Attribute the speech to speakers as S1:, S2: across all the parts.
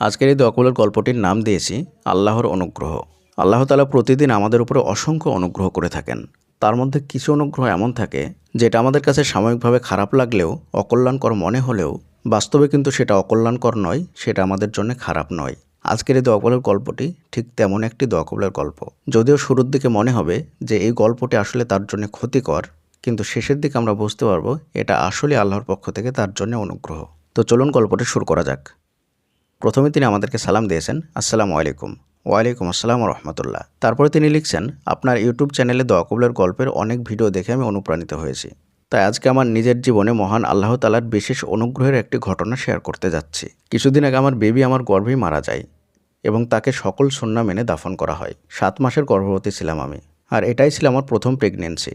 S1: আজকের এই দোয়াকুলের গল্পটির নাম দিয়েছি, আল্লাহর অনুগ্রহ। আল্লাহ তালা প্রতিদিন আমাদের উপরে অসংখ্য অনুগ্রহ করে থাকেন। তার মধ্যে কিছু অনুগ্রহ এমন থাকে, যেটা আমাদের কাছে সাময়িকভাবে খারাপ লাগলেও, অকল্যাণকর মনে হলেও, বাস্তবে কিন্তু সেটা অকল্যাণকর নয়, সেটা আমাদের জন্য খারাপ নয়। আজকের এই দোয়াকবলের গল্পটি ঠিক তেমন একটি দোয়াকবলের গল্প। যদিও শুরুর দিকে মনে হবে যে এই গল্পটি আসলে তার জন্য ক্ষতিকর, কিন্তু শেষের দিকে আমরা বুঝতে পারব এটা আসলে আল্লাহর পক্ষ থেকে তার জন্য অনুগ্রহ। তো চলুন গল্পটি শুরু করা যাক। প্রথমে তিনি আমাদেরকে সালাম দিয়েছেন, আসসালামু আলাইকুম। ওয়ালাইকুম আসসালাম রহমতুল্লাহ তারপরে তিনি লিখছেন, আপনার ইউটিউব চ্যানেলে দোয়াকবলের গল্পের অনেক ভিডিও দেখে আমি অনুপ্রাণিত হয়েছি। তাই আজকে আমার নিজের জীবনে মহান আল্লাহ তালার বিশেষ অনুগ্রহের একটি ঘটনা শেয়ার করতে যাচ্ছি। কিছুদিন আগে আমার বেবি আমার গর্ভেই মারা যায় এবং তাকে সকল সন্না মেনে দাফন করা হয়। সাত মাসের গর্ভবতী ছিলাম আমি। আর এটাই ছিল আমার প্রথম প্রেগনেন্সি।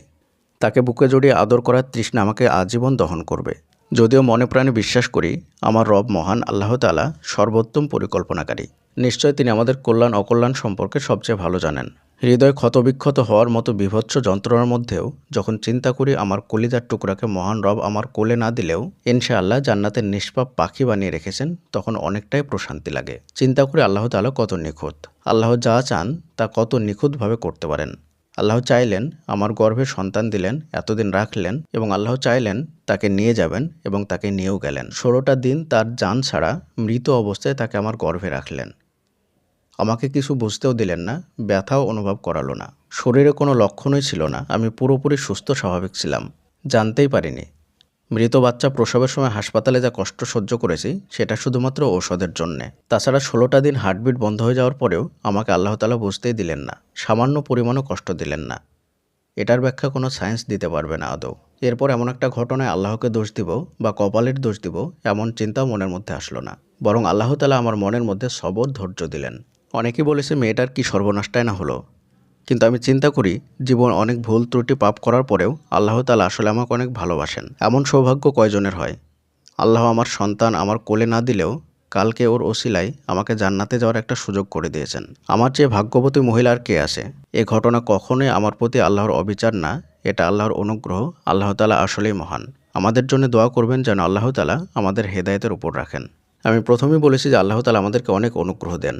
S1: তাকে বুকে জড়িয়ে আদর করার তৃষ্ণা আমাকে আজীবন দহন করবে। যদিও মনে প্রাণে বিশ্বাস করি, আমার রব মহান আল্লাহ তালা সর্বোত্তম পরিকল্পনাকারী। নিশ্চয় তিনি আমাদের কল্যাণ, অকল্যাণ সম্পর্কে সবচেয়ে ভালো জানেন। হৃদয় ক্ষতবিক্ষত হওয়ার মতো বিভৎস যন্ত্রণার মধ্যেও, যখন চিন্তা করি আমার কলিদার টুকরাকে মহান রব আমার কোলে না দিলেও, ইনশাআল্লাহ জান্নাতের নিষ্পাপ পাখি বানিয়ে রেখেছেন, তখন অনেকটাই প্রশান্তি লাগে। চিন্তা করি আল্লাহ তালা কত নিখুঁত। আল্লাহ যা চান তা কত নিখুঁতভাবে করতে পারেন। আল্লাহ চাইলেন আমার গর্ভে সন্তান দিলেন, এতদিন রাখলেন এবং আল্লাহ চাইলেন তাকে নিয়ে যাবেন এবং তাকে নিয়েও গেলেন। ষোলোটা দিন তার যান ছাড়া মৃত অবস্থায় তাকে আমার গর্ভে রাখলেন। আমাকে কিছু বুঝতেও দিলেন না, ব্যথাও অনুভব করালো না। শরীরে কোনো লক্ষণই ছিল না, আমি পুরোপুরি সুস্থ, স্বাভাবিক ছিলাম। জানতেই পারিনি মৃত বাচ্চা প্রসবের সময় হাসপাতালে যা কষ্ট সহ্য করেছি, সেটা শুধুমাত্র ঔষধের জন্যে। তাছাড়া ষোলোটা দিন হার্টবিট বন্ধ হয়ে যাওয়ার পরেও আমাকে আল্লাহ তালা বুঝতেই দিলেন না, সামান্য পরিমাণও কষ্ট দিলেন না। এটার ব্যাখ্যা কোনো সায়েন্স দিতে পারবে না আদৌ। এরপর এমন একটা ঘটনায় আল্লাহকে দোষ দিব বা কপালের দোষ দিব, এমন চিন্তাও মনের মধ্যে আসলো না। বরং আল্লাহ তালা আমার মনের মধ্যে সবর ধৈর্য দিলেন। অনেকেই বলেছে, মেয়েটার কি সর্বনাশটাই না হলো? কিন্তু আমি চিন্তা করি জীবন অনেক ভুল ত্রুটি পাপ করার পরেও আল্লাহ তালা আসলে আমাকে অনেক ভালোবাসেন। এমন সৌভাগ্য কয়জনের হয়? আল্লাহ আমার সন্তান আমার কোলে না দিলেও কালকে ওর ওসিলায় আমাকে জান্নাতে যাওয়ার একটা সুযোগ করে দিয়েছেন। আমার চেয়ে ভাগ্যবতী মহিলার কে আছে? এ ঘটনা কখনোই আমার প্রতি আল্লাহর অবিচার না, এটা আল্লাহর অনুগ্রহ, আল্লাহ তালা আসলেই মহান। আমাদের জন্য দোয়া করবেন যেন আল্লাহ তালা আমাদের হেদায়েতের উপর রাখেন। আমি প্রথমেই বলেছি যে আল্লাহ তালা আমাদেরকে অনেক অনুগ্রহ দেন।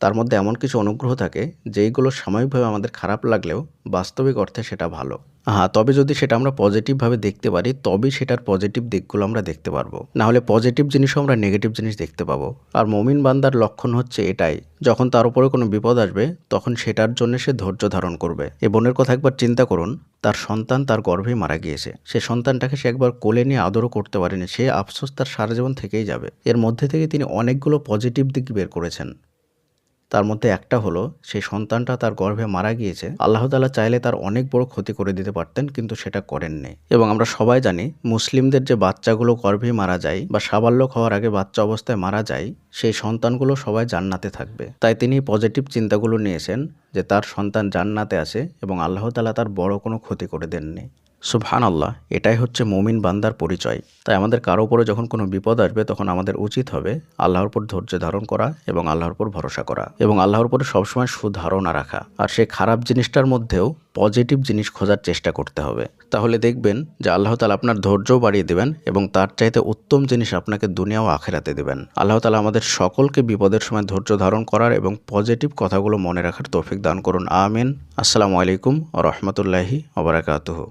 S1: তার মধ্যে এমন কিছু অনুগ্রহ থাকে, যেইগুলো সাময়িকভাবে আমাদের খারাপ লাগলেও বাস্তবিক অর্থে সেটা ভালো। হ্যাঁ তবে যদি সেটা আমরা পজিটিভভাবে দেখতে পারি, তবেই সেটার পজিটিভ দিকগুলো আমরা দেখতে পারব। না হলে পজিটিভ জিনিসও আমরা নেগেটিভ জিনিস দেখতে পাবো। আর মমিন বান্দার লক্ষণ হচ্ছে এটাই, যখন তার উপরে কোনো বিপদ আসবে, তখন সেটার জন্য সে ধৈর্য ধারণ করবে। এ বোনের কথা একবার চিন্তা করুন, তার সন্তান তার গর্ভেই মারা গিয়েছে। সে সন্তানটাকে সে একবার কোলে নিয়ে আদরও করতে পারেনি, সে আফসোস তার সারা জীবন থেকেই যাবে। এর মধ্যে থেকে তিনি অনেকগুলো পজিটিভ দিক বের করেছেন। তার মধ্যে একটা হলো সেই সন্তানটা তার গর্ভে মারা গিয়েছে। আল্লাহ তালা চাইলে তার অনেক বড় ক্ষতি করে দিতে পারতেন, কিন্তু সেটা করেননি এবং আমরা সবাই জানি, মুসলিমদের যে বাচ্চাগুলো গর্ভে মারা যায় বা সাবাল্যক হওয়ার আগে বাচ্চা অবস্থায় মারা যায়, সেই সন্তানগুলো সবাই জান্নাতে থাকবে। তাই তিনি পজিটিভ চিন্তাগুলো নিয়েছেন যে তার সন্তান জান্নাতে আছে এবং আল্লাহ তালা তার বড় কোনো ক্ষতি করে দেননি। সুবহান আল্লাহ এটাই হচ্ছে মমিন বান্দার পরিচয়। তাই আমাদের কারও উপরে যখন কোনো বিপদ আসবে, তখন আমাদের উচিত হবে আল্লাহর উপর ধৈর্য ধারণ করা এবং আল্লাহর উপর ভরসা করা এবং আল্লাহর উপরে সবসময় সুধারণা রাখা। আর সেই খারাপ জিনিসটার মধ্যেও পজিটিভ জিনিস খোঁজার চেষ্টা করতে হবে। তাহলে দেখবেন যে আল্লাহ তালা আপনার ধৈর্যও বাড়িয়ে দেবেন এবং তার চাইতে উত্তম জিনিস আপনাকে দুনিয়া ও আখেরাতে দেবেন। আল্লাহ তালা আমাদের সকলকে বিপদের সময় ধৈর্য ধারণ করার এবং পজিটিভ কথাগুলো মনে রাখার তৌফিক দান করুন। আমিন। আসসালামু আলাইকুম রহমতুল্লাহি ওবরাকাতুহু